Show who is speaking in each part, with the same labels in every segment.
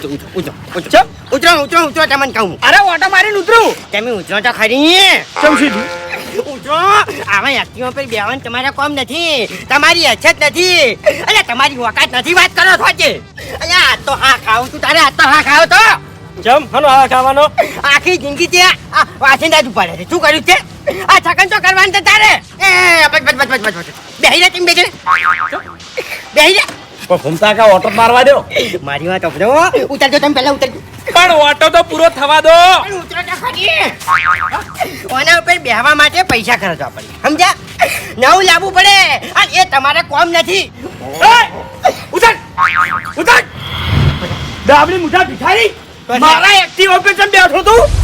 Speaker 1: ઉતરો ઉતરો ઉતરો ઉતરો. ઉતરો ઉતરો ઉતરો તમને કહું.
Speaker 2: અરે ઓટો મારીને ઉતરું.
Speaker 1: તમે ઉતરો તો ખરી
Speaker 2: ચમ શું
Speaker 1: ઉતરો. આવા એક્ટિવા પર બેવાનું તમારા કોમ નથી. તમારી અછત નથી. અરે તમારી વકાત નથી વાત કરો કે? અલ્યા આ તો હા ખાવ તું તારે આ તો હા ખાવ તો.
Speaker 2: ચમ હનો હા ખાવાનો?
Speaker 1: આખી જિંદગી તે આ વાસિંદા જ ઉપાડે છે. શું કર્યું છે? આ છકન તો કરવાનું તારે. એ બસ બસ બસ બસ બસ બેહી રે તીમ બેહી રે? બેહી રે.
Speaker 2: પણ ઘૂમતા કા ઓટો મારવા દો.
Speaker 1: મારી વાત અપડો ઉતરજો તમે પહેલા ઉતરજો.
Speaker 2: પણ ઓટો તો પૂરો થવા દો.
Speaker 1: ઉતરો તો ખરી ઓના ઉપર બેહવા માટે પૈસા ખર્ચવા પડે. સમજ્યા? નવું લાવવું પડે. અને એ તમારે કોમ નથી!
Speaker 2: ઉતર! ઉતર! દાબડી મુઠા ભિખારી? મારા એક્ટિવ ઓપરેશન બેઠો તું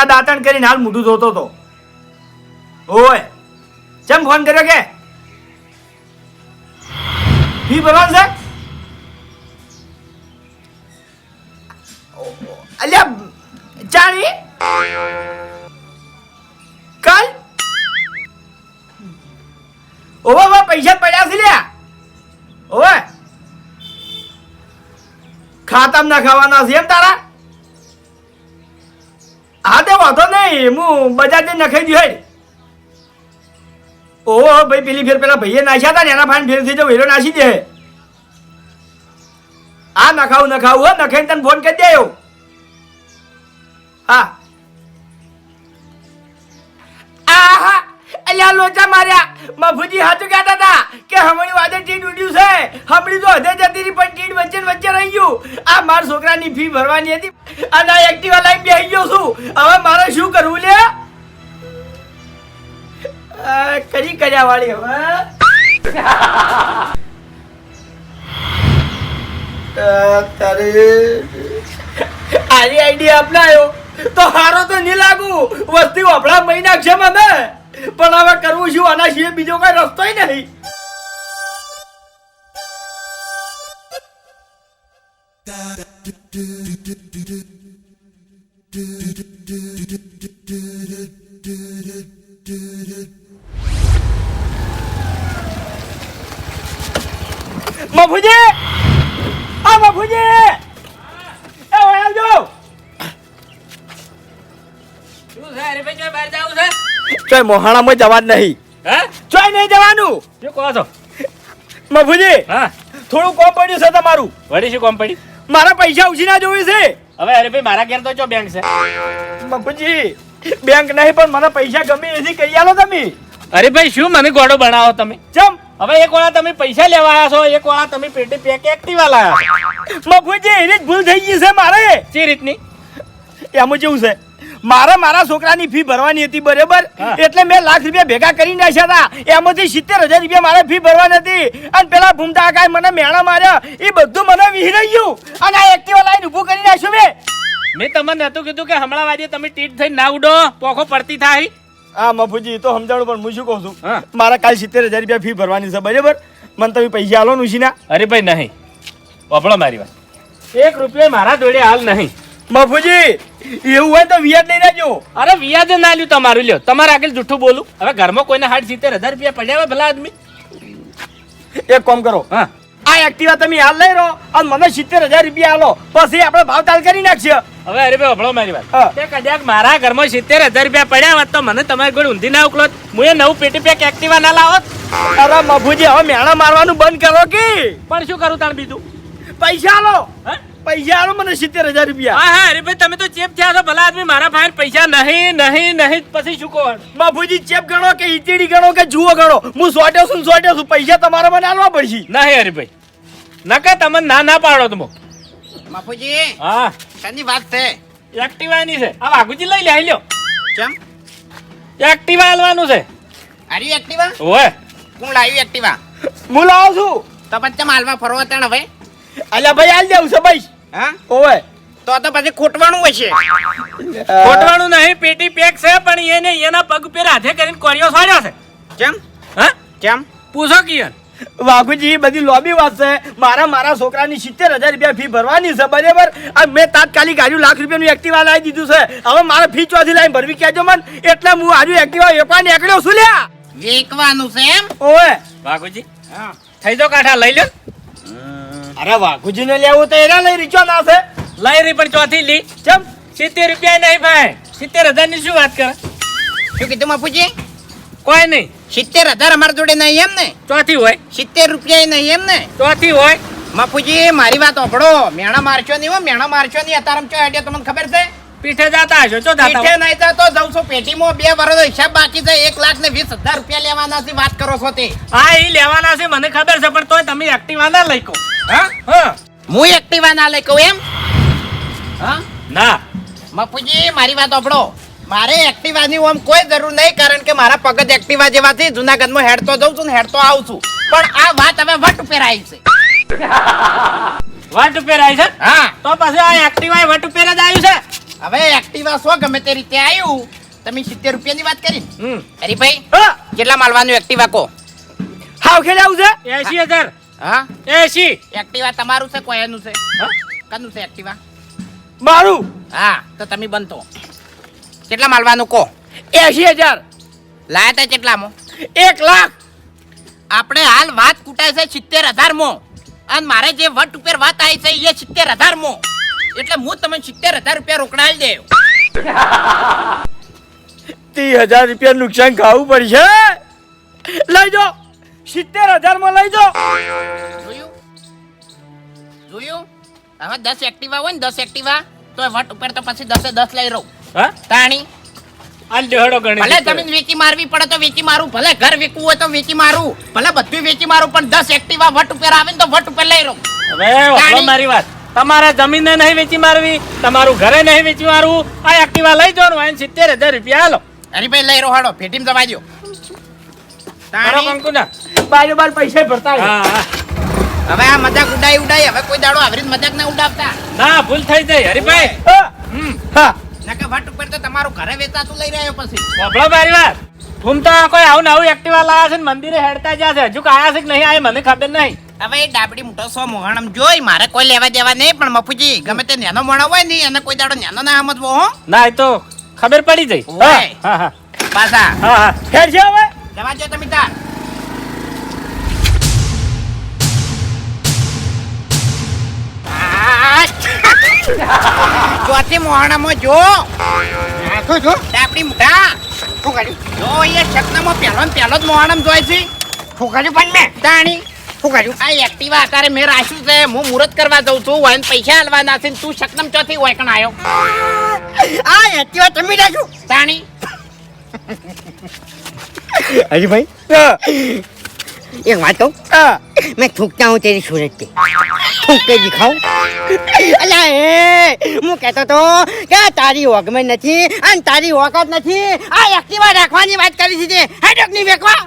Speaker 2: લ્યા દાંતણ કરીને હાલ મોઢું ધોતો હતો ઓય, ચમ ફોન કર્યો કે? ફી ભરવાનું છે અલ્યા, જાણી? કાલ? ઓવા ઓવા, પૈસા પડ્યા છે લ્યા. ઓવે. ખાતામાં ના ખાવાના છે એમ તારા? વાંધો નહીં, હું બજારથી નખાઈ દઉં હેડ. ઓહો, ભાઈ, પેલી ફેર પેલા ભાઈએ નાખ્યા હતા ને, એના ફાઈન ફેર થઈ જાવ હીરો નાસી દે. આ નખાવું નખાવું, હો, નખાઈને તને ફોન કરી દે અલ્યા લોચા માર્યા. મફુજી હાથું કહેતા હતા કે હમણી વાદે ટીડ ઉડ્યું છે. હમણી તો હદે જતી રહી પણ ટીડ વચ્ચે વચ્ચે રહી ગયું. આ માર છોકરાની ફી ભરવાની હતી. અને આ એક્ટિવા લાઈન બેહી ગયો છું. હવે મારે શું કરવું લે કરી કર્યા વાળી હવે તારે આરી આઈડિયા અપનાયો. તો હારો તો નહીં લાગુ. વસ્તી વપડા મહિના છે મને પણ હવે કરવું શું? આના સિવાય બીજો કઈ રસ્તો નહીં. મફુજી! આ મફુજી!
Speaker 3: ચોય
Speaker 2: મોહાણામાં જવા જ નહીં.
Speaker 3: હે?
Speaker 2: ચોય નહીં જવાનું.
Speaker 3: શું કહો છો?
Speaker 2: મફુજી
Speaker 3: હા.
Speaker 2: થોડું કોમ પડ્યું છે તમારું.
Speaker 3: વળી શું કોમ પડ્યું
Speaker 2: મારા પૈસા ઉછીના જોવી છે.
Speaker 3: હવે અરે ભાઈ મારા ઘેર તો જો બેંક છે?
Speaker 2: મફુજી બેંક નહીં પણ મને પૈસા ગમે એથી કહી આલો તમે.
Speaker 3: હરીભાઈ શું મને ગોડો બનાવો તમે?
Speaker 2: ચમ.
Speaker 3: હવે એક વાળા તમે પૈસા લેવા આવ્યા છો એક વાળા તમે પેટી પેક એક્ટિવા લાયા
Speaker 2: મફુજી એની જ ભૂલ થઈ ગઈ છે મારે.
Speaker 3: જે રીતની?
Speaker 2: એમ જેવું છે. મારે મારા છોકરાની ફી ભરવાની હતી બરાબર? એટલે મેં લાખ રૂપિયા ભેગા કરી નાખ્યા હતા. એમાંથી સિત્તેર હજાર રૂપિયા મારે ફી ભરવાની હતી. અને પેલા ભૂમતા કાંઈ મને મેણા માર્યા. એ બધું મને વિહરાઈ ગયું. અને આ એક્ટિવા લાઈન ઊભું કરી નાખ્યું મેં.
Speaker 3: મેં તમને નતું કીધું કે હમણાં વાજે તમે ટીટ થઈ ના ઉડો. પોખો પડતી થાય.
Speaker 2: હા મફુજી તો સમજાણું પણ હું શું કહું છું. મારે કાલ સિત્તેર હજાર રૂપિયા ફી ભરવાની છે બરાબર? મને તમે પૈસા આલો ને અરે
Speaker 3: ભાઈ નહીં. વપડો મારી વાત. એક રૂપિયા મારા જોડે હાલ નહીં.
Speaker 2: મફુજી એવું હોય તો વ્યાજ લઈ લેજો.
Speaker 3: અરે વ્યાજ ના લ્યું તમારું લ્યો. તમારે આગળ જૂઠું બોલું. હવે ઘરમાં કોઈને હાડ સિત્તેર હજાર રૂપિયા પડ્યા હોય ભલા આદમી.
Speaker 2: એક કામ કરો.
Speaker 3: હા.
Speaker 2: આ એક્ટિવા તમે હાલ લઈ રહો અને મને સિત્તેર હજાર રૂપિયા આલો પછી આપણે ભાવ તાલ કરી નાખશે
Speaker 3: હવે હરીભાઈ વપડો મારી વાત. તે કદાચ મારા ઘરમાં સિત્તેર હજાર રૂપિયા પડ્યા હોત તો મને તમારી જોડે ઊંધી ના ઉકલો હું એ નવું પેટી પેક એક્ટિવા ના લાવત.
Speaker 2: અરે મફુજી હવે મેણા મારવાનું બંધ કરો કે.
Speaker 3: પણ શું કરું તાણ બીજું?
Speaker 2: પૈસા લો.
Speaker 3: હા?
Speaker 2: પૈસા આલો મને સિત્તેર હજાર રૂપિયા.
Speaker 3: હા હા ભાઈ તમે તો ચેપ થયા છો ભલા આદમી મારા પાસે પૈસા નહીં નહીં નહીં પછી શું કહો?
Speaker 2: મફુજી ચેપ ગણો કે ઈચડી ગણો કે જુઓ ગણો? હું સોટ્યો છું સોટ્યો છું પૈસા તમારે મને આલવા પડશે.
Speaker 3: નહીં હરીભાઈ નકા તમે ના ના પાડો તમે
Speaker 1: બાપુજી
Speaker 3: હા.
Speaker 1: શાની વાત છે?
Speaker 3: એક્ટિવાની છે. આ વાઘુજી લઈ લે લ્યો.
Speaker 1: ચમ?
Speaker 3: એક્ટિવા હાલવાનું છે.
Speaker 1: આરી એક્ટિવા?
Speaker 3: ઓય.
Speaker 1: હું લાવી એક્ટિવા.
Speaker 2: હું લાવું છું.
Speaker 1: તો પછી ચમ હાલમાં ફરવા ત્યાં હવે?
Speaker 2: અલ્યા ભાઈ હાલ દેવું છે ભાઈ.
Speaker 1: હા?
Speaker 2: ઓવે.
Speaker 1: તો તો પછી ખોટવાનું હશે
Speaker 3: ખોટવાનું નહીં પેટી પેક છે પણ એને એના પગ ઉપર હાથે કરીને કોરિયો સોડ્યો છે.
Speaker 1: કેમ?
Speaker 3: હા?
Speaker 1: કેમ?
Speaker 3: પૂછો કિયન.
Speaker 2: વાઘુજી બધી લોબી વાત છે. મારા મારા છોકરાની સિત્તેર હજાર રૂપિયા ફી ભરવાની છે બરાબર? મેં તાત્કાલિક આજુ લાખ રૂપિયાનું એક્ટિવા લાવી દીધું છે. હવે મારે ફી ચોથી લાઈન ભરવી કહેજો મન? એટલે હું આજુ એક્ટિવા વેપાર નીકળ્યો છું લ્યા.
Speaker 1: વેકવાનું છે એમ?
Speaker 2: ઓએ
Speaker 3: વાઘુજી થઈ જો કાઠા લઈ લો
Speaker 2: અરે વાઘુજીને લેવું તો એના લઈ રીચો ના છે
Speaker 3: લઈ રી પણ ચોથી લી.
Speaker 2: ચમ.
Speaker 3: સિત્તેર રૂપિયા નહીં ભાઈ. સિત્તેર હજારની શું વાત કરે?
Speaker 1: શું કીધું માપુજી
Speaker 3: કોઈ નહીં.
Speaker 1: સિત્તેર હજાર અમારા જોડે નહીં એમ ને?
Speaker 3: ચોથી હોય.
Speaker 1: સિત્તેર રૂપિયા નહીં એમ ને?
Speaker 3: ચોથી હોય.
Speaker 1: માપુજી મારી વાત ઓભળો મેણા મારશો નહીં હો મેણા મારશો નહીં. અત્યારે ચો આઈડિયા તમને ખબર છે?
Speaker 3: પીઠે જતા હશો ચો
Speaker 1: પીઠે નહીં જતો જઉં છું પેટીમાં બે વર્ષ હિસાબ બાકી છે. એક લાખ ને વીસ હજાર રૂપિયા લેવાના છે વાત કરો છો તે.
Speaker 3: હા એ લેવાના છે મને ખબર છે પણ તોય તમે એક્ટિવા ના લઈ કો
Speaker 1: હા?
Speaker 3: હા.
Speaker 1: હું એક્ટિવા ના લઈ કહું એમ? હા?
Speaker 3: ના.
Speaker 1: મફુજી મારી વાત આપડો મારે એક્ટિવાની ઓમ કોઈ જરૂર નહીં કારણ કે મારા પગજ એક્ટિવા જેવા છે. જુનાગઢમાં હેડતો જઉં છું ને હેડતો આવું છું. પણ આ વાત હવે વટ ઉપર છે.
Speaker 3: વટ ઉપર છે?
Speaker 1: હા.
Speaker 3: તો પછી આ એક્ટિવા વટ પહેરા જ આવ્યું છે?
Speaker 1: હવે એક્ટિવા સો ગમે તે રીતે આવ્યું તમે સિત્તેર રૂપિયાની વાત કરી?
Speaker 3: હમ.
Speaker 1: હરીભાઈ
Speaker 2: હા.
Speaker 1: કેટલા માલવાનું એક્ટિવા કો
Speaker 2: હાવ ખેલે આવું છે?
Speaker 3: એસી હજાર.
Speaker 1: હા?
Speaker 3: એસી
Speaker 1: એક્ટિવા તમારું છે કોઈ એનું છે? કનું છે એક્ટિવા
Speaker 2: મારું?
Speaker 1: હા તો તમે બનતો. કેટલા માલવાનું કો?
Speaker 2: એસી હજાર.
Speaker 1: લાયા તા કેટલામાં?
Speaker 2: એક લાખ.
Speaker 1: આપણે હાલ વાત કૂટાય છે સિત્તેર હજાર મો અને મારે જે વટ ઉપર વાત આવી છે એ સિત્તેર હજાર મો એટલે હું તમને સિત્તેર હજાર રૂપિયા રોકડાવી દે
Speaker 2: ત્રીસ હજાર રૂપિયા નુકસાન ખાવું પડશે. લઈ જાઓ. સિત્તેર હજારમાં લઈ જાઓ.
Speaker 1: જોયું? જોયું? હવે દસ એક્ટિવા હોય ને દસ એક્ટિવા તો વટ ઉપર તો પછી દસે દસ લઈ રહું.
Speaker 3: હા?
Speaker 1: તાણી?
Speaker 3: આ દેહડો ગણી
Speaker 1: ભલે જમીન વેચી મારવી પડે તો વેચી મારું ભલે ઘર વેચવું હોય તો વેચી મારું ભલે બધું વેચી મારું પણ દસ એક્ટિવા વટ ઉપર આવે ને તો વટ ઉપર લઈ રહું.
Speaker 3: હવે મારી વાત. તમારા જમીનને નહીં વેચી મારવી તમારું ઘરે નહીં વેચી મારવું. આ એક્ટિવા લઈ જવાનું હોય સિત્તેર હજાર રૂપિયા હાલો
Speaker 1: હરીભાઈ લઈ રહો હાડો પેટીમ જવા દ્યો.
Speaker 3: કરો કંકુ ના.
Speaker 2: બાર બાર પૈસા ભરતા
Speaker 3: હા હા.
Speaker 1: હવે આ મજાક ઉડાઈ ઉડાઈ હવે કોઈ દાડો આવી મજાક ના ઉડાવતા.
Speaker 3: ના ભૂલ થઈ જાય હરીભાઈ. હમ.
Speaker 2: હા.
Speaker 1: નકે વટ ઉપર તો તમારું ઘરે વેચાતું લઈ રહ્યો પછી.
Speaker 3: વાપરો મારી વાત. હું તો કોઈ આવું નવું એક્ટિવા લાવ્યા છે ને મંદિરે હેડતા જ્યાં છે. હજુ આયા છે કે નહીં આય મને ખબર નહીં.
Speaker 1: હવે એ ડાબડી મોટો સો મોહણમ જોઈ મારે કોઈ લેવા દેવા નહીં પણ મફુજી ગમે તે નેનો મોણો હોય ને એને કોઈ દાડો નેનો ના સમજવો હો.
Speaker 3: ના એ તો ખબર પડી જઈ હા હા
Speaker 1: પાછા.
Speaker 3: હા હા.
Speaker 2: હેડ છે હવે.
Speaker 1: જવા દો તમે તાર ચોથી મોહણામાં જો. જો. ડાબડી મોટા. જો એ શકનામાં પહેલો ને પહેલો જ મોહણમ જોઈ છે. શું પણ મેં. તાણી. શું આ એક્ટિવા અત્યારે મેં રાખ્યું છે. હું મુહૂર્ત કરવા જઉં છું. વાયન પૈસા હાલવાના છે તું શકનમ ચોથી હોય કણ આવ્યો આ એક્ટિવા તમે રાખ્યું. દાણી
Speaker 4: अरे भाई
Speaker 2: હા
Speaker 4: एक बात कहूँ
Speaker 2: હા
Speaker 4: मैं थूकता हूँ तेरी सूरत पे थूक के दिखाऊं अला ए હું કહેતો તો કે તારી ઓગમે નથી અને તારી ઓકાત નથી આ એક્ટિવા રાખવાની વાત કરી છે હેડક ની વેકવા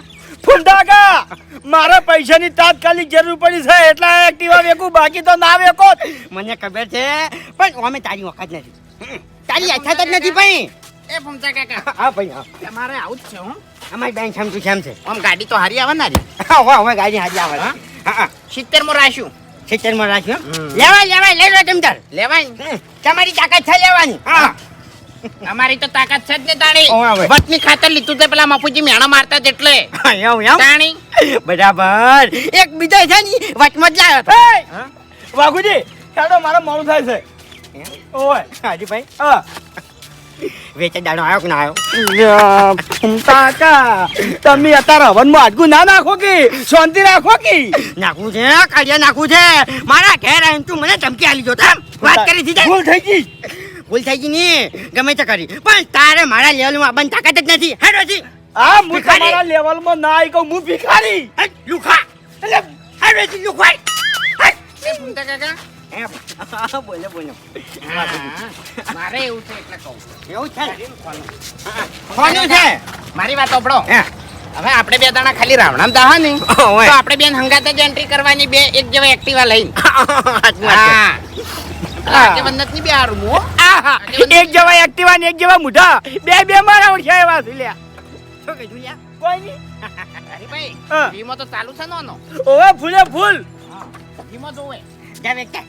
Speaker 2: ફૂંડાકા મારે પૈસાની તાત્કાલિક જરૂર પડી છે એટલે આ એક્ટિવા વેકું બાકી તો ના વેકો જ.
Speaker 4: મને ખબર છે પણ અમે તારી ઓકાત નથી હમ, તારી અછત જ નથી ભાઈ
Speaker 1: એ ફમતા કાકા.
Speaker 4: હા ભાઈ હા.
Speaker 1: તમારે આવું જ છે હું.
Speaker 4: અમારી બેન છમ તું છે
Speaker 1: આમ ગાડી તો હારી આવે ને
Speaker 4: હા હા હવે ગાડી હારી આવે.
Speaker 1: હા?
Speaker 4: હા
Speaker 1: સિત્તેરમાં રાખ્યું.
Speaker 4: સિત્તેરમાં રાખ્યું લેવાય લેવાય લઈ લો
Speaker 1: લેવાય.
Speaker 4: તમારી તાકાત છે લેવાની. હા.
Speaker 1: અમારી તો તાકાત છે જ ને તાણી. વતની ખાતર લીધું તે પેલા માપુજી મેણા મારતા જ એટલે. તાણી.
Speaker 4: બરાબર. એક બીજો છે ને વચમાં જ લાવ્યો હતો.
Speaker 2: વાઘુજી ચાલો મારે મોડું થાય છે. ઓય
Speaker 4: હાજીભાઈ
Speaker 2: હા.
Speaker 4: વેચે દાડો આવ્યો કે ના આવ્યો
Speaker 2: કાકા તમે અત્યારે હવનમાં આજગું ના નાખો કે શાંતિ રાખો કે
Speaker 4: નાખવું છે કાઢિયા નાખવું છે મારા ઘેર આવીને તું મને ધમકી આલી જો તામ વાત કરી દીધી
Speaker 2: ભૂલ થઈ ગઈ
Speaker 4: ભૂલ થઈ ગઈ નહીં ગમે તે કરી પણ તારે મારા લેવલમાં બંધ તાકાત જ નથી હેડો છી
Speaker 2: આ હું તમારા લેવલમાં ના આવી કહું હું ભિખારી
Speaker 4: લુખા એટલે હેડો છી લુખાઈ હટ.
Speaker 1: એ ફૂમતા કાકા
Speaker 4: એમ. બોલો બોલો.
Speaker 1: મારે એવું છે એટલે કહું.
Speaker 4: એવું છે? કોનું છે?
Speaker 1: મારી વાત સાંભળો. હવે આપણે બે દાણા ખાલી રાવણામ દાહા નહીં. તો આપણે બેન હંગાત જ એન્ટ્રી કરવાની બે એક જેવા એક્ટિવા લઈને. બે હારું હું.
Speaker 2: એક જેવા એક્ટિવા ને એક જેવા મુઢા. બે બે મારા ઓળખ્યા એવા છે
Speaker 4: શું કીધું લ્યા?
Speaker 2: કોઈ નહીં.
Speaker 1: હરીભાઈ
Speaker 2: હા.
Speaker 1: વીમો તો ચાલુ છે નો
Speaker 2: ઓવે ફૂલે ફૂલ.
Speaker 1: વીમો જોવે.
Speaker 4: જા બેટા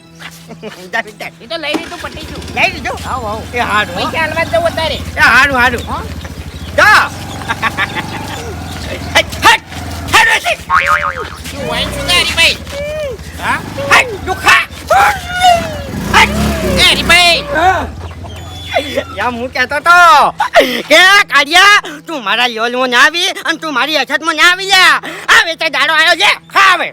Speaker 4: જા બેટા
Speaker 1: એ તો લઈ લીધું પટી ગયું
Speaker 4: લઈ લીધું?
Speaker 1: આવ આવ.
Speaker 4: એ હારું
Speaker 1: પૈસા હાલવા જવું અત્યારે
Speaker 4: એ હારું હારું. જા. હટ હટ હારું છે
Speaker 1: શું વાઈન શું છે હરીભાઈ. હા
Speaker 4: હું કેતો તો કે કાઢિયા તું મારા લોલમાં ના આવી અને તું મારી અછતમાં ના આવી જા આવે તે દાડો આવ્યો છે. ખા હવે.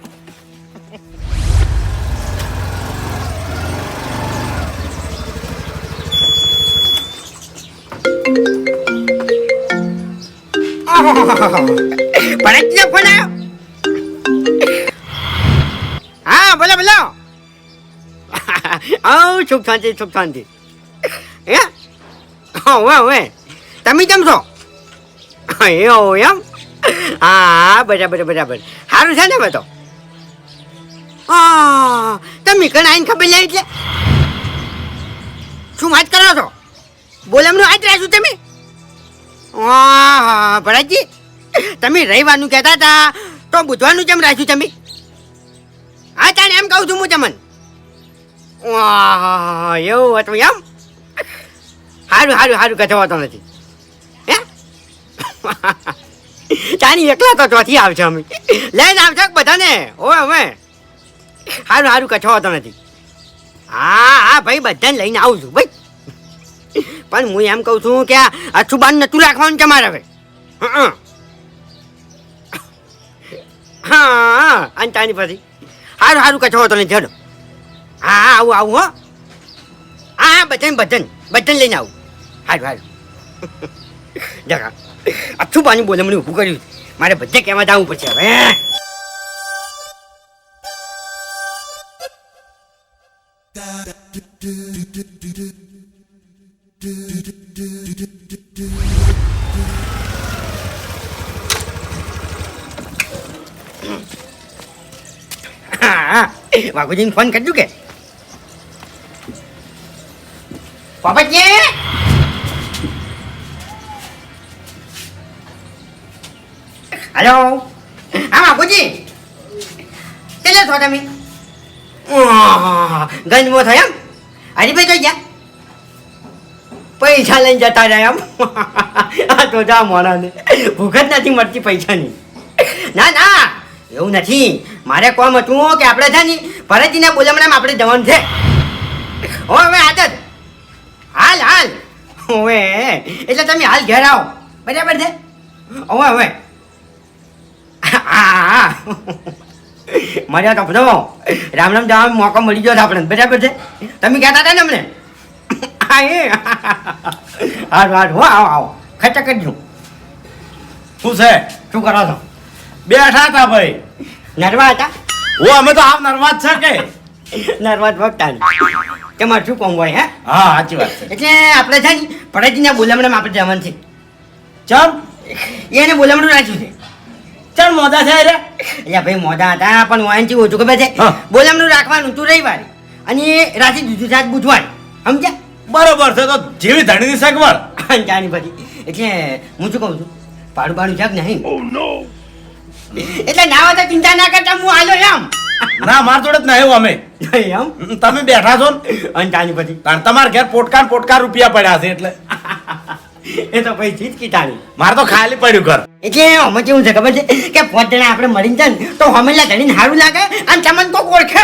Speaker 4: હા બોલો બોલો આવ, સુખ શાંતિ સુખ શાંતિ. હે? હવે હવે તમે કેમ છો? એવું એમ? હા, બરાબર બરાબર. સારું છે ને બધો તમે કણ આઈને ખબર લે એટલે? શું વાત કરો છો? બોલમનું આજ રાખ્યું તમે? ભરતજી તમે રવિવારનું કહેતા હતા, તો બુધવારનું કેમ રાખ્યું તમે? હા, તાણે એમ કહું છું હું તમને. એવું હતું એમ? સારું સારું સારું હોતો નથી. હે? ચાની એકલા તો ચોથી આવશે અમે. લઈને આવશે બધાને? ઓય અમે સારું સારું કથો હોતો નથી. હા હા, ભાઈ, બધાને લઈને આવું છું. ભાઈ પણ હું એમ કહું છું કે આ અછુબાન નતું રાખવાનું તમારે હવે. હં. હા અને તાની પછી. સારું સારું કચો તને ચલો હા હા આવું આવું હો. હા હા બધાને બધાને બધાને લઈને આવું. સારું સારું જગા અચ્છું પાણી બોલે મને ઊભું કર્યું મારે બધે કહેવા જવું પડશે હવે હા? વાઘુજીને ફોન કરજો કે બાબાજી હલો હા બાપુજી કેટલા છો તમે ગંજમો થયો હરીભાઈ કઈ ગયા પૈસા લઈને જતા રહ્યા એમ. આ તો જા મોરાને. ભૂખ જ નથી મળતી પૈસાની. ના ના, એવું નથી. મારે કોમ હતું કે આપણે છે ને ભરતજીના બોલામણામાં આપણે જવાનું છે. હો, હવે આદત હાલ હાલ. હવે. એટલે તમે હાલ ઘેર આવો. બરાબર છે? હવે હવે. હા મજા તો રામ રામ જવાનો મોકો મળી ગયો આપણે બરાબર છે? તમે કહેતા હતા ને અમને? હા એ હારું હારું હો આવો આવો. ખર્ચા કરજો
Speaker 5: શું છે?
Speaker 4: શું કરો છો?
Speaker 5: બેઠા હતા ભાઈ.
Speaker 4: નરવા હતા?
Speaker 5: ઓ અમે તો આવ નર્વાજ છે કે?
Speaker 4: નરવા વખતા તમારે શું કોમ હોય હે?
Speaker 5: હા સાચી વાત છે.
Speaker 4: એટલે આપણે છે ને ભરતજીના બોલામણામાં આપણે જવાનું છે.
Speaker 5: ચમ?
Speaker 4: એને બોલામણું રાખ્યું છે.
Speaker 5: ચમ મોદા છે રે?
Speaker 4: એટલે ભાઈ મોદા હતા પણ વાંચી ઓછું ખબર છે. બોલામણું રાખવાનું તું રવિવારે. અને રાતે દૂધું સાત બુધવારે. સમજ્યા?
Speaker 5: બરોબર છે તો જેવી ધણીની સગવડ
Speaker 4: જાણી પછી એટલે હું શું કહું છું? પાડું પાડું છે નહીં એટલે નાવા તો ચિંતા ના કરતા હું આલો એમ.
Speaker 5: ના માર જોડે જ નહીં અમે.
Speaker 4: એમ?
Speaker 5: તમે બેઠા છો ને.
Speaker 4: જાણી પછી
Speaker 5: કારણ તમારા ઘેર પોટકાર પોટકાર રૂપિયા પડ્યા છે એટલે.
Speaker 4: એ તો પછી ચીજ કીટાણી
Speaker 5: મારે તો ખાલી પડ્યું ઘર.
Speaker 4: એટલે અમે કેવું છે ખબર છે કે પાંચ જણા આપણે મળીને જાય ને તો હમેલા ધણીને સારું લાગે અને તમને કોક ઓળખે.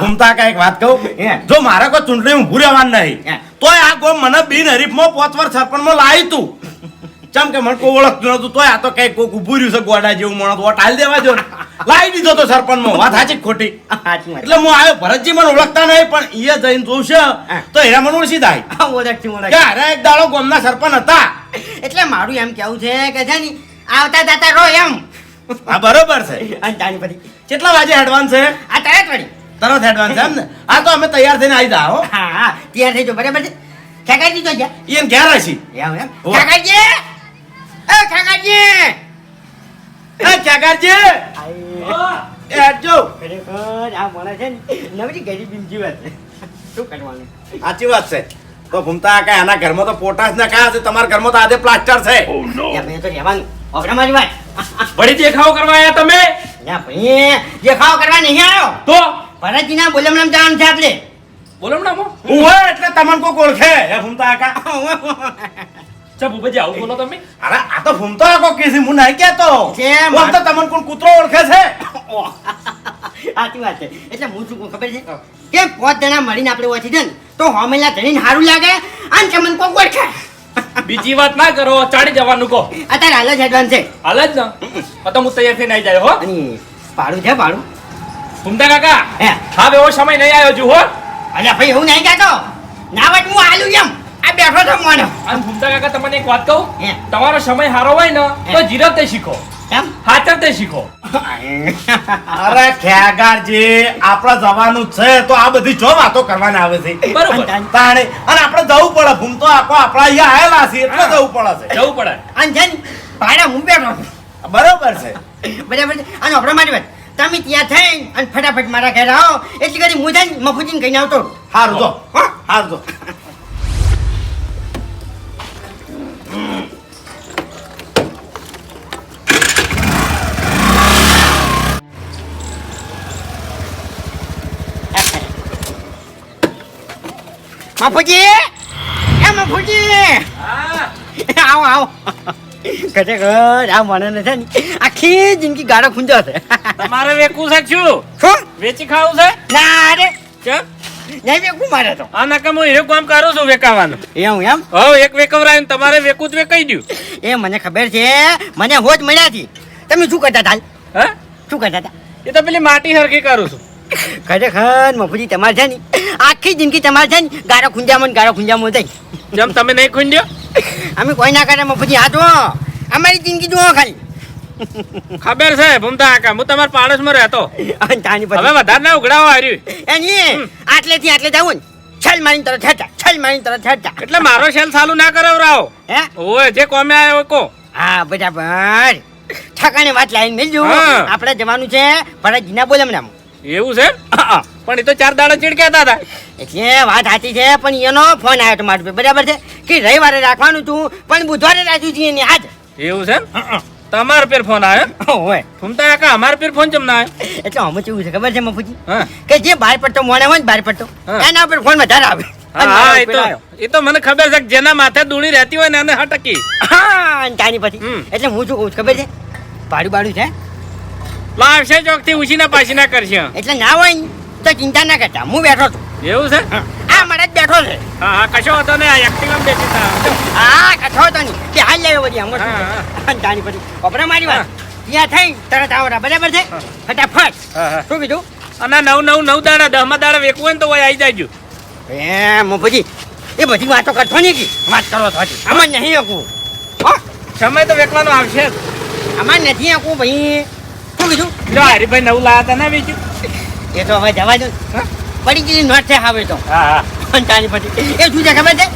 Speaker 5: ઘૂમતા કંઈક વાત કહું? જો મારા કોઈ ચૂંટણી ઊભું રહેવાનું નહીં તોય આ ગોમ મને બિન હરીફમાં પોચ વર્ષ સરપંચમાં લાવી તું. ચમ કે મને કોઈ ઓળખતું નતું તોય આ તો કઈ કોક ઉભું રહ્યું છે ગોડા જેવું માણસ. વોટ હાલ દેવા જો લાવી દીધો તો સરપંચમાં. વાત સાચી ખોટી? એટલે હું આવ્યો. ભરતજી મને ઓળખતા નહીં પણ એ જઈને જોશે તો એના મને ઓળખી
Speaker 4: થાય.
Speaker 5: અરે એક દાડો ગોમના સરપંચ હતા.
Speaker 4: એટલે મારું એમ કેવું છે કે છે ને આવતા જતા રહો એમ.
Speaker 5: હા બરોબર છે. કેટલા વાગે એડવાન્સ છે?
Speaker 4: આ તરત વળી.
Speaker 5: તરત એડવાન્સ એમ ને? આ તો અમે તૈયાર થઈને આવી જા હા.
Speaker 4: તૈયાર થઈ જો બરાબર છે. ખેકાઈ દીધો છે?
Speaker 5: એને ઘેર હશી
Speaker 4: એમ. એમ. ખેકાઈજી એ ખેકાઈજી
Speaker 5: એ ચકારજી એ હટજો
Speaker 4: ખરેખર આ માણસ છે ને નવરી ગરીબી જીવત છે. શું કરવાનું?
Speaker 5: સાચી વાત છે. તો ભૂમતા કાકા આના ઘરમાં તો પોટાશ ના કાયા છે તમારા ઘરમાં તો આજે પ્લાસ્ટર છે.
Speaker 4: યા તો રહેવાનું. ઓગરા મારી વાત.
Speaker 3: વળી દેખાવ કરવા આયા તમે?
Speaker 4: યા ભાઈ જે ખાવ કરવા નહીં આવ્યો
Speaker 3: તો?
Speaker 4: ભરતજીના બોલમણામ જવાનું છે આપણે
Speaker 3: બોલો ને આમાં
Speaker 5: ઉવે એટલે તમને કોઈ ઓળખે. હે ભૂમતા કાકા?
Speaker 3: ચા ભૂપતજી આવું બોલો તમે.
Speaker 5: અરે આ તો ભૂમતો આખો કે છે હું નહીં કહેતો.
Speaker 4: કેમ?
Speaker 5: ઓમ તો તમને કોણ કૂતરો ઓળખે છે?
Speaker 4: સાચી વાત છે. એટલે હું શું ખબર છે? કે પાંચ જણા મળીને આપણે ઓછી છે તો હોમેલા ધણીને સારું લાગે અને તમને કોઈ ઓળખે.
Speaker 3: બીજી વાત ના કરો ચાડી જવાનું કહો.
Speaker 4: અત્યારે હાલ જ એડવાન્સ છે.
Speaker 3: હાલ જ ને? તો હું તૈયાર થઈને આવી જાય હો.
Speaker 4: પાડું ભાડું છે ભાડું?
Speaker 3: ઘૂમતા કાકા
Speaker 4: હે.
Speaker 3: હા એવો સમય નહીં આવ્યો છું હો.
Speaker 4: અલ્યા ભાઈ એવું નહીં કહેતો. ના વાત હું આલું એમ. આ બેઠો છો મોનો.
Speaker 3: અને ઘૂમતા કાકા તમને એક વાત કહું? તમારો સમય સારો હોય ને તો. જીરવતે શીખો.
Speaker 4: એમ
Speaker 3: હાચરતે શીખો.
Speaker 5: અરે ખેગારજી આપણે જવાનું છે તો આ બધી જો વાતો કરવાના આવે છે.
Speaker 3: બરોબર.
Speaker 5: તાણે અને આપણે જવું પડે. ભૂમતો આખો આપણા અહીંયા આવેલા છે એટલે જવું પડે છે.
Speaker 3: જવું પડે.
Speaker 4: અને છે ને ભાડા હું બેઠો
Speaker 5: બરોબર છે.
Speaker 4: બરાબર છે. અને આપણે મારી વાત. તમે ત્યાં થઈ અને ફટાફટ મારા ઘરે આવો. એટલી કરી હું જઈને મફુજીને કહીને આવતો
Speaker 5: હારું જો. હારું જો.
Speaker 4: મફુજી એ મફુજી આવો આવો. ખરેખર આ મને નથી ને આખી જિંદગી ગાળો ખૂંજો છે.
Speaker 3: તમારે વેકવું છે શું?
Speaker 4: શું?
Speaker 3: વેચી ખાવું છે?
Speaker 4: ના રે
Speaker 3: કેમ
Speaker 4: નહીં વેકું મારે તો.
Speaker 3: આ નકમ હું એવું કામ કરું છું વેકાવાનું.
Speaker 4: હું એમ?
Speaker 3: હો એક વેકવરાય ને તમારે વેકવું જ વેકાઈ દઉં
Speaker 4: એ મને ખબર છે. મને હોજ મળ્યા હતી તમે શું કરતા હતા
Speaker 3: હા?
Speaker 4: શું કરતા હતા
Speaker 3: એ તો પેલી માટી હરખી કરું છું.
Speaker 4: ખરેખર મફુજી તમારે છે ને આખી જિંદગી તમારે છે ને ગારો ખૂંજામાં ગારો ખૂંજામાં થઈ
Speaker 3: જેમ તમે નહીં ખુંડ્યો
Speaker 4: અમે કોઈ ના કરે મફુજી હા જુઓ અમારી જિંદગી જુઓ ખાલી.
Speaker 3: ખબર છે ભૂમતા કાકા હું તમારા પાડોશમાં રહેતો. હવે વધારે ના ઉઘડાવો હાર્યું.
Speaker 4: એની આટલેથી આટલે જવું ને છલ મારીને તરત હેઠા છલ મારીને તરત હેઠા.
Speaker 3: એટલે મારો શેલ ચાલુ ના કરાવરાવો
Speaker 4: હે?
Speaker 3: ઓય જે કોમે આવ્યો કો.
Speaker 4: હા બરાબર. ઠકાણે વાત લાઈન મેલજો. આપણે જવાનું છે ભરતજીના બોલમણામ
Speaker 3: એવું છે? પણ એ તો ચાર દાડા ચીડકેતા હતા.
Speaker 4: એટલે વાત સાચી છે પણ એનો ફોન આવ્યો તો મારું બરાબર છે? કે રવિવારે રાખવાનું છું પણ બુધવારે રાખ્યું છે એની આજ.
Speaker 3: એવું છે? તમારો પેર ફોન આવ્યો?
Speaker 4: હોય.
Speaker 3: ફૂમતા કાકા અમારો પેર ફોન ચમ ના આવ્યો?
Speaker 4: એટલે અમે કેવું છે ખબર છે મફુજી?
Speaker 3: હા.
Speaker 4: કે જે બહાર પડતો મોણે હોય ને બહાર પડતો
Speaker 3: હા.
Speaker 4: એના પર ફોન વધારે આવે.
Speaker 3: હા એ તો એ તો મને ખબર છે કે જેના માથે દૂણી રહેતી હોય ને એને હટકી.
Speaker 4: હા અને તાની પછી. એટલે હું શું કહું છું ખબર છે? ભાડું બાડું છે?
Speaker 3: લાવશે ચોકથી ઉછીના પાછીના કરશે.
Speaker 4: એટલે ના હોય ને તો ચિંતા ના કરતા. હું બેઠો છું.
Speaker 3: એવું છે?
Speaker 4: હા. મારે જ બેઠો છે.
Speaker 3: હા હા કશો હતો ને આ એક્ટિંગ બેસી હતા
Speaker 4: હા કથો હતો નહીં. કે હાલ લેવો બધી હમ જાણી પછી. કપડા મારી વાત. ત્યાં થઈ તરત આવરા બરાબર છે? ફટાફટ. શું કીધું?
Speaker 3: અને નવ નવ નવ દાડા દહમા દાડા વેકવું હોય તો હોય આવી જાયજો
Speaker 4: એ પછી એ બધી વાતો કરતો નહીં કે. વાત કરો તો આમાં નહીં શકું
Speaker 3: સમય તો વેકવાનો આવશે.
Speaker 4: આમાં નથી શકું ભાઈ. શું કીધું
Speaker 3: જો હરીભાઈ નવું લાયા હતા ને બીજું?
Speaker 4: એ તો હવે જવા દો? પડી ગયેલી નોટ છે હવે તો.
Speaker 3: હા હા.
Speaker 4: અને પછી. એ શું છે ખબર છે?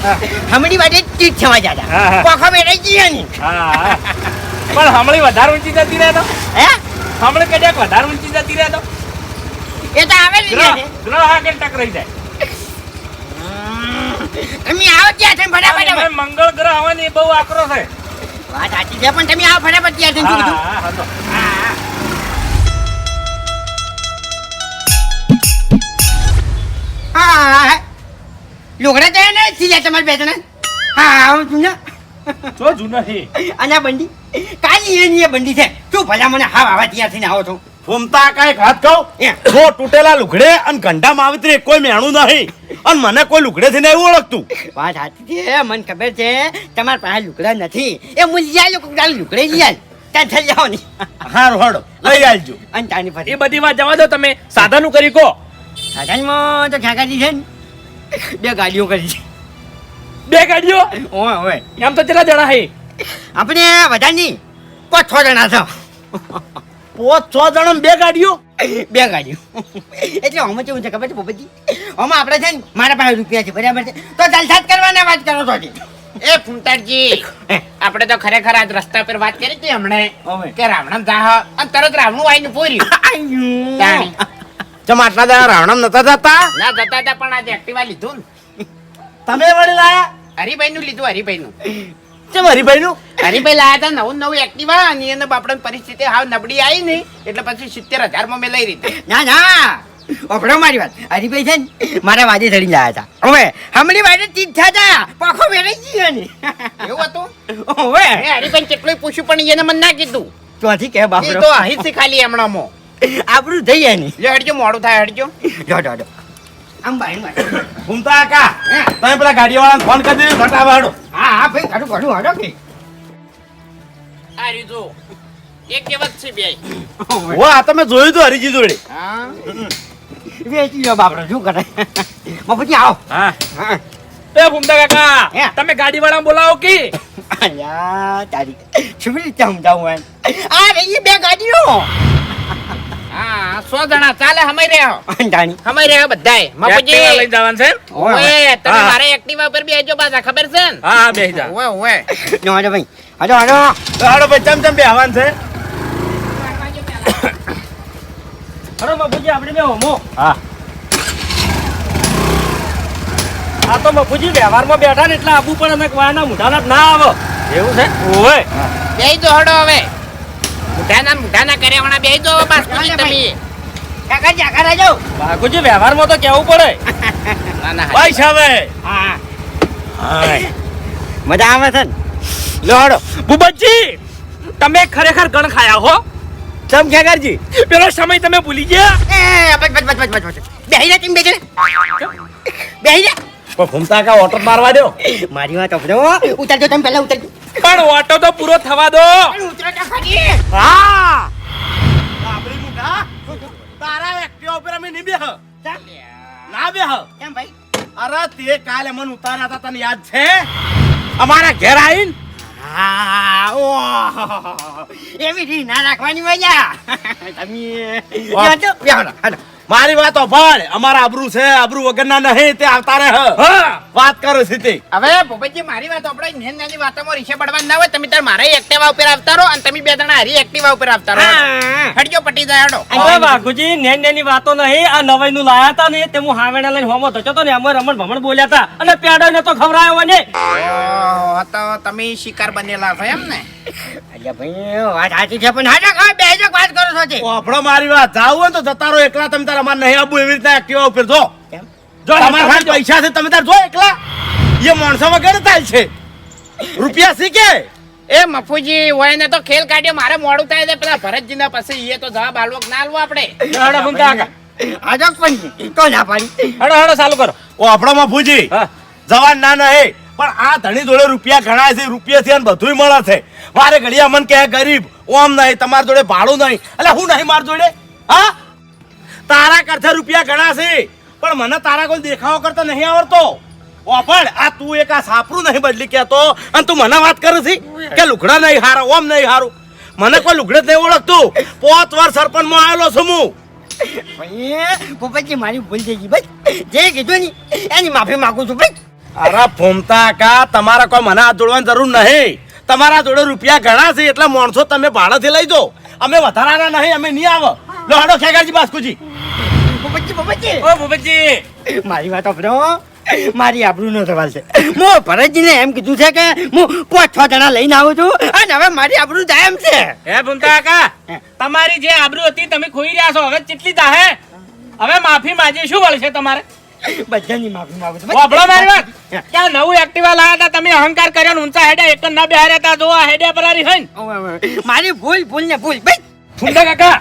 Speaker 4: હમણી વાટે ટીક થવા જતા. ની
Speaker 3: પણ હમણાં વધારે ઊંચી જતી રહે
Speaker 4: હે?
Speaker 3: હમણાં કદાચ વધારે ઊંચી જતી રહેતો
Speaker 4: એ તો
Speaker 3: ગ્રહ
Speaker 4: છે
Speaker 3: ગ્રહ આગળ ટકરાઈ જાય.
Speaker 4: તમે આવો ત્યાં થઈને ફટાફટ
Speaker 3: મંગળ ગ્રહ આવવાની બહુ આકરો છે.
Speaker 4: વાત સાચી છે પણ તમે આવો ફટાફટ ત્યાં થઈને
Speaker 3: હા, હા
Speaker 4: તો એને સીધા તમારે બે જણા. હા હું જૂના
Speaker 3: તો જૂના છે
Speaker 4: અને બંડી કાલી એની એ બંડી છે. શું ભલા મને હા આવા ત્યાં થઈને આવો છો?
Speaker 5: ફૂમતા કાકા એક વાત કહું. જો તૂટેલા લુગડે અને ગંડા માવિત્રી કોઈ મેણું નહીં. અને મને કોઈ લુગડે થી નહીં ઓળખતું.
Speaker 4: વાત સાચી છે મને ખબર છે તમારા પાસે લુગડા નથી. એ હું લઈ આલો કોક લુગડે લઈ ત્યાં થઈ જાવ ને.
Speaker 5: હા રોડ લઈ આવજો.
Speaker 4: અને તાની
Speaker 3: એ બધી વાત જવા દો તમે. સાધનું કરી કહો
Speaker 4: સાધનમાં તો ઠાકાજી છે ને. બે ગાડીઓ કરી છે.
Speaker 3: બે ગાડીઓ?
Speaker 4: ઓય ઓય.
Speaker 3: એમ તો કેટલા જણા છે
Speaker 4: આપણે વધારે પાંચ છ જણા છો.
Speaker 5: પોચ છ જણા બે ગાડીઓ?
Speaker 4: બે ગાડીઓ. એટલે આમાં કેવું છે ખબર છે પોપટજી આમાં આપણે છે ને મારા પાસે રૂપિયા છે બરાબર છે? તો જલસાત કરવાના વાત કરો છો
Speaker 1: એ ફૂમતાજી આપણે તો ખરેખર આજ રસ્તા પર વાત કરી હતી હમણે. કે રાવણ જાહ અને તરત રાવણું આવીને પૂર્યું.
Speaker 5: ચમ આટલા દાડા રાવણા નતા જતા?
Speaker 1: ના જતા હતા પણ આજે એક્ટિવા લીધું ને.
Speaker 5: તમે વળી લાયા?
Speaker 1: હરિભાઈ નું લીધું હરિભાઈ નું
Speaker 5: ચમ હરીભાઈ નું
Speaker 1: હરિભાઈ લાયા હતા નવું નવું એક્ટિવા અને એને બાપડાની પરિસ્થિતિ હાવ નબળી આવી ને એટલે પછી સિત્તેર હજારમાં મેં લઈ રીતે
Speaker 4: ના ના. મારી વાત. હરિભાઈ છે ને મારા વાજે ચડી લાયા હતા હવે હમણી વાજે ચીજ થયા હતા પાખો વેરાઈ ગયો ને.
Speaker 1: એવું હતું?
Speaker 4: હવે.
Speaker 1: હરિભાઈ કેટલું પૂછ્યું પણ એને મને ના કીધું.
Speaker 4: ચોથી કે બાપડો.
Speaker 1: તો અહીં ખાલી હમણાં
Speaker 4: આપણું થઈ જાય નહીં
Speaker 1: લે હટજો મોડું થાય હટજો.
Speaker 4: જો જો જો આમ ભાઈ ભાઈ.
Speaker 5: ઘૂમતા કાકા તમે પેલા ગાડીવાળાને ફોન કરી દેજો ઘટાવા હાડો
Speaker 4: હા હા ભાઈ ઘણું ઘણું હડો કે.
Speaker 1: આ રીતો એક કેવત છે બે.
Speaker 5: ઓ આ તમે જોયું તો હરીજી જોડે?
Speaker 1: હા.
Speaker 4: વેચી લો બાપડો શું કરે? પછી આવો.
Speaker 3: હા.
Speaker 4: હા.
Speaker 3: એ ભૂમતા
Speaker 4: હે.
Speaker 3: કાકા તમે ગાડી વાળા બોલાવો કે?
Speaker 4: અલ્યા તારી શું રીતે સમજાવું એમ. આ રહી બે ગાડીઓ.
Speaker 1: હા સો જણા. ચાલે હમાઈ રહ્યો
Speaker 4: જાણી.
Speaker 1: હમાઈ રહ્યો બધાય.
Speaker 3: એક્ટિવા
Speaker 1: મફુજી
Speaker 3: જવાનું છે?
Speaker 1: ઓએ તમે મારે એક્ટિવા પર બેજો પાછા ખબર છે ને?
Speaker 3: હા હા બેસી જા
Speaker 1: ઓએ ઓએ
Speaker 4: જો હડો ભાઈ. હડો હડો
Speaker 5: તો હાડો ભાઈ ચમ ચમ બે છે?
Speaker 3: અરે બાપુજી આપણે બે હોમો
Speaker 5: હા.
Speaker 3: આ તો બાપુજી વ્યવહારમાં બેઠા ને એટલે આબુ પણ અમે વાના મુઢાના ના આવે. એવું છે? ઓય.
Speaker 1: બેહી જો હડો હવે. મુઢાના મુઢાના કર્યાવાળા બેહી જો બસ પછી તમે.
Speaker 4: કાકા જાકા રાજો
Speaker 3: બાપુજી વ્યવહારમાં તો કેવું પડે?
Speaker 1: ના ના
Speaker 5: ભાઈ સાહેબ
Speaker 4: હા. મજા આવે છે ને? લો હડો.
Speaker 3: બુબજી તમે ખરેખર ગણ ખાયા હો?
Speaker 5: ચમ ખેગારજી
Speaker 3: પેલો સમય તમે ભૂલી ગયા?
Speaker 4: એ બચ બસ બસ બસ બેહી જા તીમ બેજે બેહી જા
Speaker 5: પણ ઘૂમતા કા ઓટો મારવા દો.
Speaker 4: મારી વાત અપડો ઉતરજો તમે પહેલા ઉતરજો.
Speaker 3: પણ ઓટો તો પૂરો થવા દો.
Speaker 4: ઉતરો તો ખરી
Speaker 3: હા.
Speaker 5: આપણી મુઠા તારા એક્ટિવા ઉપર અમે નહીં બેહ. ના બેહ.
Speaker 4: કેમ ભાઈ?
Speaker 5: અરે તે કાલે મને ઉતાર્યા હતા તને યાદ છે? અમારા ઘેર આવીને?
Speaker 4: એવી ના રાખવાની મજા. તમે
Speaker 5: મારી વાત ભાળ અમારા આબરૂ છે આબરૂ વગરના નહીં તે આવતા રહે. વાત કરો સીતે
Speaker 1: હવે ભૂપતજી મારી વાત આપણે નેન નાની વાતોમાં રીશે પડવા ના હોય તમે તાર મારા એક્ટિવા ઉપર આવતા રહો અને તમે બે જણા હરી એક્ટિવા ઉપર આવતા રહો. હટજો પટી જાય હડો
Speaker 3: અરે બાપુજી નેન નેની વાતો નહીં. આ નવાઈ નું લાયા હતા ને તે હું હાવેડા લઈને હોમો થયો તો ને અમર રમણ ભમણ બોલ્યા હતા અને પેડો ને તો ખવરાયો ને.
Speaker 1: તો તમે શિકાર બનેલા છો એમ ને.
Speaker 4: અલ્યા ભાઈ વાત સાચી છે પણ હાજો કા બેજો વાત કરો છો
Speaker 5: આપણો મારી વાત. જાવ ને તો જતા રહો. એકલા તમે અમાર નહીં આવું એવી રીતના એક્ટિવા ઉપર જો જો તમારા પાસે પૈસા છે તમે તાર જો એકલા. એ માણસો વગર થાય છે. રૂપિયા શીખે
Speaker 1: એ મફુજી હોય ને તો ખેલ કાઢ્યો મારે મોડું થાય છે. પેલા ભરતજી પછી એ તો જવાબ આલવો ના આલવો આપણે?
Speaker 3: હડો ભૂમતા કાકા
Speaker 4: પણ તો ના પાડી
Speaker 3: હડો હડો ચાલુ કરો.
Speaker 5: ઓ આપણોમાં ભૂજી જવાન ના નહીં પણ આ ધણી જોડે રૂપિયા ઘણા છે રૂપિયા બધું મળે છે. વારે ઘડિયા મન કે ગરીબ ઓમ નહીં તમારા જોડે ભાડું નહીં. એટલે હું નહીં માર જોડે? હા? તારા કરતા રૂપિયા ઘણા છે. પણ મને તારા કોઈ દેખાવો કરતા નહીં આવડતો. ઓપણ આ તું એક આ સાપરું નહીં બદલી કહેતો. અને તું મને વાત કરે છે કે લુગડા નહીં હારો ઓમ નહીં હારું. મને કોઈ લુગડે નહીં ઓળખતું. પોત વાર સરપંચમાં આવેલો છું હું.
Speaker 4: પોપટજી મારી ભૂલ થઈ ગઈ. ભાઈ જે કીધું ની એની માફી માંગુ છું ભાઈ.
Speaker 5: અરે ફોમતા કા તમારા કોઈ મને હાથ જોડવાની જરૂર નહીં. તમારા જોડે રૂપિયા ઘણા છે એટલે માણસો તમે ભાડાથી લઈ દો અમે વધારાના નહીં અમે નહીં આવો. લો હાડો ખેગારજી બાસ્કુજી.
Speaker 4: પોપટજી પોપટજી
Speaker 3: ઓ ભૂપતજી
Speaker 4: મારી વાત આપડો મારી આબરૂનો સવાલ છે. હું ભરતજીને એમ કીધું છે કે હું પાંચ છ જણા લઈને આવું છું અને હવે મારી આબરૂ જાય એમ છે.
Speaker 3: હે ભૂમતા કાકા તમારી જે આબરૂ હતી તમે ખોઈ રહ્યા છો હવે કેટલી દાહે હવે માફી માંગી શું વળશે તમારે?
Speaker 4: બધાની માફી માંગુ છું.
Speaker 3: વાપરો મારી વાત. ક્યાં નવું એક્ટિવા લાયા હતા તમે અહંકાર કર્યો ને ઊંચા હેડે એક ના બેહાર્યા હતા જો આ હેડે પરારી હોય ને.
Speaker 4: મારી ભૂલ ભૂલ ને ભૂલ. ભાઈ
Speaker 3: ભૂમતા કાકા.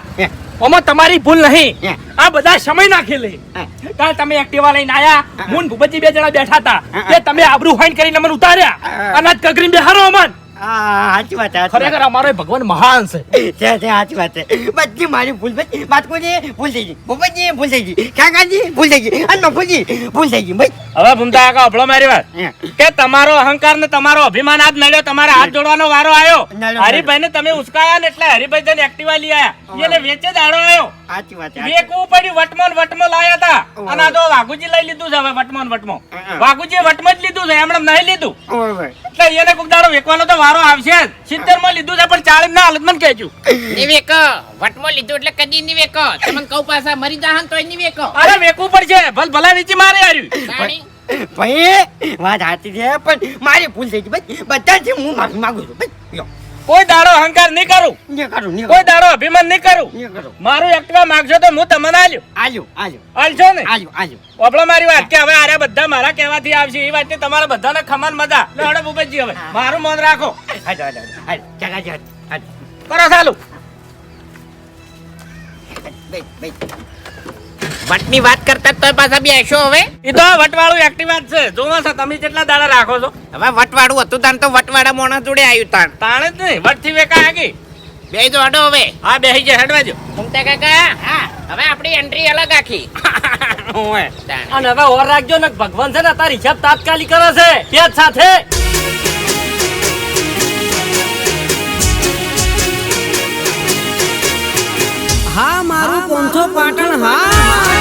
Speaker 3: ઓમાં તમારી ભૂલ નહીં. આ બધા સમય નાખેલી
Speaker 4: હે.
Speaker 3: કાલ તમે એક્ટિવા લઈને આયા મુન ભૂપતજી બે જણા બેઠા હતા. તે તમે આબરૂ હોઈન કરીને મને ઉતાર્યા. અનાજ કગરીને બેહારો અમન.
Speaker 4: હા સાચી વાત
Speaker 3: ખરેખર અમારો ભગવાન મહાન છે.
Speaker 4: છે છે, સાચી વાત છે. બધી મારી ભૂલ ભાઈ ભૂલ થઈ ગઈ. ભૂપતજી ભૂલ થઈ ગઈ. કાકાજી ભૂલ થઈ ગઈ. અને મફુજી ભૂલ થઈ ગઈ. ભાઈ
Speaker 3: હવે ભૂમતા કાકા અભળો મારી વાત. કે તમારો અહંકાર ને તમારો અભિમાન આજ નડ્યો તમારે હાથ જોડવાનો વારો આવ્યો. હરિભાઈ ને તમે ઉસકાયા ને એટલે હરિભાઈ જઈને એક્ટિવા લઈ આયા. એને વેચે દાડો આવ્યો
Speaker 4: સાચી વાત છે,
Speaker 3: વેકવું પડ્યું વટમાં લાયા હતા. અને આ તો વાઘુજી લઈ લીધું છે હવે વટમાં ને વટમાં. વાઘુજી વટમાં જ લીધું છે એમણે નહીં લીધું. એટલે એને કોક દાડો વેકવાનો તો વારો આવશે સિત્તેરમાં લીધું છે પણ ચાલીસ ના હાલત મને કહેજો.
Speaker 1: નિવેક વટમો લીધું એટલે કદી નિવેક તમે કહું પાછા મરી જાહન તોય નિવેક
Speaker 3: અરે વેકવું પડશે. ભલ ભલા વેચી મારે હાર્યું
Speaker 4: ભાઈ વાત સાચી છે પણ મારી ભૂલ થઈ ગઈ ભાઈ. બધાથી હું માફી માંગુ છું ભાઈ.
Speaker 3: કોઈ દાડો અહંકાર નહીં કરું. કોઈ દાડો અભિમાન નહીં કરું. મારું એક્ટિવા માંગશો તો હું તમને આલ્યો.
Speaker 4: આલ્યો આલ્યો.
Speaker 3: આલશો ને?
Speaker 4: આલ્યો આલ્યો.
Speaker 3: ઓપડો મારી વાત કે હવે આરે બધા મારા કહેવાથી આવશે. એ વાત તમારા બધાને ખમાન મજા. લે હડો ભૂપતજી હવે. મારું મન રાખો. કરો ચાલુ.
Speaker 4: ભાઈ ભાઈ
Speaker 1: વટની વાત કરતા તો પાછા બેસો હવે.
Speaker 3: એ તો વટવાળું એક્ટિવા છે. જોવો છો તમે કેટલા દાડા રાખો છો?
Speaker 1: હવે વટવાળું હતું તાન તો વટવાળા મોણા જોડે આવ્યું તાન
Speaker 3: તાણે જ નહીં વટથી વેકા આગી.
Speaker 1: બે જો હડો હવે.
Speaker 3: હા બેહી જાય હેડવાજો
Speaker 1: ઘૂમતા કાકા હા હવે આપણી એન્ટ્રી અલગ આખી.
Speaker 3: અને હવે ઓર રાખજો ને ભગવાન છે ને તાર હિસાબ તાત્કાલિક કરે છે. કે જ સાથે.
Speaker 6: હા મારું પોંથો પાટણ હા.